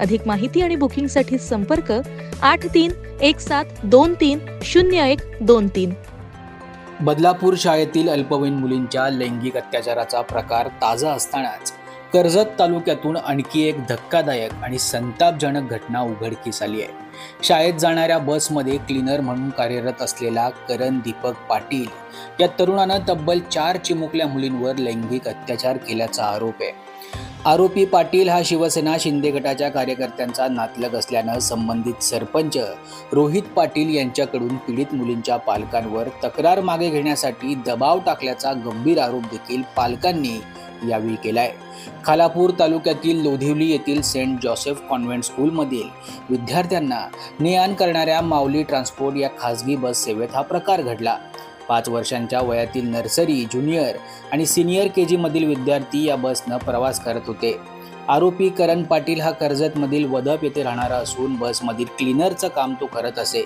अधिक माहिती आणि बुकिंगसाठी संपर्क आठ तीन एक सात दोन तीन शून्य एक दोन तीन. बदलापूर शाळेतील अल्पवयीन मुलींच्या लैंगिक अत्याचाराचा प्रकार ताजा असतानाच कर्जत तालुक्यातून आणखी एक धक्कादायक आणि संतापजनक घटना उघडकीस आली आहे. शाळेत जाणाऱ्या बसमध्ये क्लीनर म्हणून कार्यरत असलेला करण दीपक पाटील या तरुणानं तब्बल चार चिमुकल्या मुलींवर लैंगिक अत्याचार केल्याचा आरोप आहे. आरोपी पाटील हा शिवसेना शिंदे गटाच्या कार्यकर्त्यांचा नातलग असल्यानं संबंधित सरपंच रोहित पाटील यांच्याकडून पीडित मुलींच्या पालकांवर तक्रार मागे घेण्यासाठी दबाव टाकल्याचा गंभीर आरोप देखील पालकांनी यावेळी केलाय. खालापूर तालुक्यातील लोधिवली येथील सेंट जोसेफ कॉन्व्हेंट स्कूलमधील विद्यार्थ्यांना ने आण करणाऱ्या माऊली ट्रान्सपोर्ट या खासगी बस सेवेत हा प्रकार घडला. पाच वर्षांच्या वयातील नर्सरी ज्युनियर आणि सिनियर के जीमधील विद्यार्थी या बसनं प्रवास करत होते. आरोपी करण पाटील हा कर्जतमधील वदप येथे राहणारा असून बसमधील क्लीनरचं काम तो करत असे.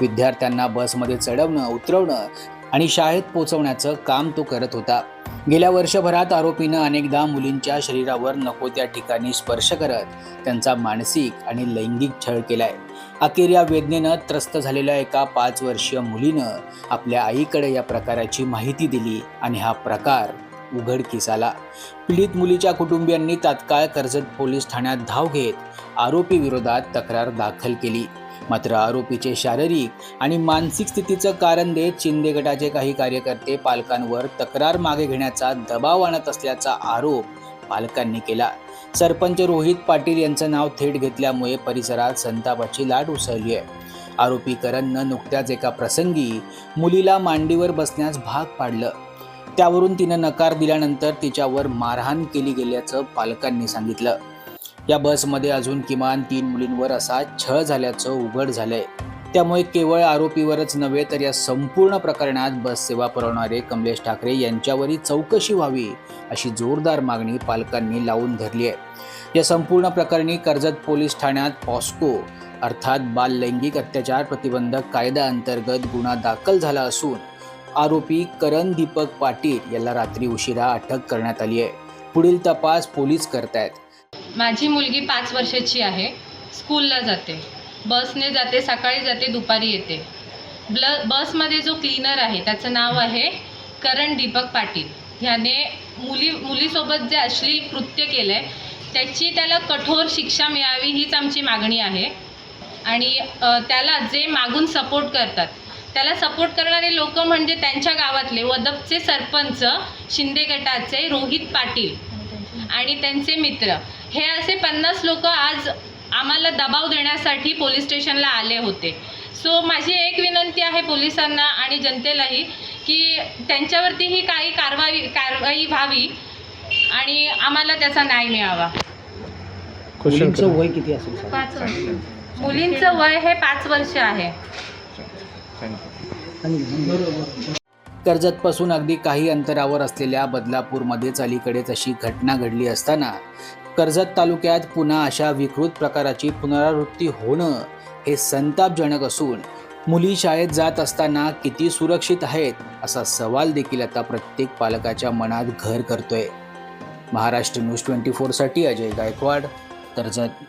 विद्यार्थ्यांना बसमध्ये चढवणं उतरवणं आणि शाळेत पोचवण्याचं काम तो करत होता. गेल्या वर्षभरात आरोपीनं अनेकदा मुलींच्या शरीरावर नको त्या ठिकाणी स्पर्श करत त्यांचा मानसिक आणि लैंगिक छळ केलाय. अखेर या वेदनेनं त्रस्त झालेल्या एका पाच वर्षीय मुलीनं आपल्या आईकडे या प्रकाराची माहिती दिली आणि हा प्रकार उघडकीस आला पीडित मुलीच्या कुटुंबियांनी तात्काळ कर्जत पोलीस ठाण्यात धाव घेत आरोपी विरोधात तक्रार दाखल केली. मात्र आरोपीचे शारीरिक आणि मानसिक स्थितीचं कारण देत शिंदे गटाचे काही कार्यकर्ते पालकांवर तक्रार मागे घेण्याचा दबाव आणत असल्याचा आरोप पालकांनी केला. सरपंच रोहित पाटील यांचं नाव थेट घेतल्यामुळे परिसरात संतापाची लाट उसळली आहे. आरोपी करणनं नुकत्याच एका प्रसंगी मुलीला मांडीवर बसण्यास भाग पाडलं. त्यावरून तिनं नकार दिल्यानंतर तिच्यावर मारहाण केली गेल्याचं पालकांनी सांगितलं. या बसमध्ये अजून किमान तीन मुलींवर असा छळ झाल्याचं उघड झालंय. त्यामुळे केवळ आरोपीवरच नव्हे तर या संपूर्ण प्रकरणात बस सेवा पुरवणारे कमलेश ठाकरे यांच्यावरही चौकशी व्हावी अशी जोरदार मागणी पालकांनी लावून धरली आहे. या संपूर्ण प्रकरणी कर्जत पोलीस ठाण्यात पॉस्को अर्थात बाल लैंगिक अत्याचार प्रतिबंधक कायदा अंतर्गत गुन्हा दाखल झाला असून आरोपी करण दीपक पाटील याला रात्री उशिरा अटक करण्यात आली आहे. पुढील तपास पोलीस करतायत. माझी मुलगी पाच वर्षाची आहे. स्कूलला जाते. बसने जाते सकाळी जाते दुपारी येते. ब्ल बसमध्ये जो क्लीनर आहे त्याचं नाव आहे करण दीपक पाटील. ह्याने मुली मुलीसोबत जे अश्लील कृत्य केलं आहे त्याची त्याला कठोर शिक्षा मिळावी हीच आमची मागणी आहे. आणि त्याला जे मागून सपोर्ट करतात त्याला सपोर्ट करणारे लोक म्हणजे त्यांच्या गावातले वदपचे सरपंच शिंदे गटाचे रोहित पाटील. आणि त्यांचे मित्र. हे असे पन्नास लोक आज आम्हाला दबाव देण्यासाठी पोलीस स्टेशनला आले होते. सो माझी एक विनंती आहे पोलिसांना आणि जनतेलाही की त्यांच्यावरतीही काही कारवाई कारवाई व्हावी आणि आम्हाला त्याचा न्याय मिळावा. मुलींचं वय किती असेल? पाच वर्ष. मुलींचं वय हे पाच वर्ष आहे. कर्जतपासून अगदी काही अंतरावर असलेल्या बदलापूरमध्येच अलीकडेच अशी घटना घडली असताना कर्जत तालुक्यात पुन्हा अशा विकृत प्रकाराची पुनरावृत्ती होणं हे संतापजनक असून मुली शाळेत जात असताना किती सुरक्षित आहेत असा सवाल देखील आता प्रत्येक पालकाच्या मनात घर करतोय. महाराष्ट्र न्यूज ट्वेंटी फोरसाठी अजय गायकवाड कर्जत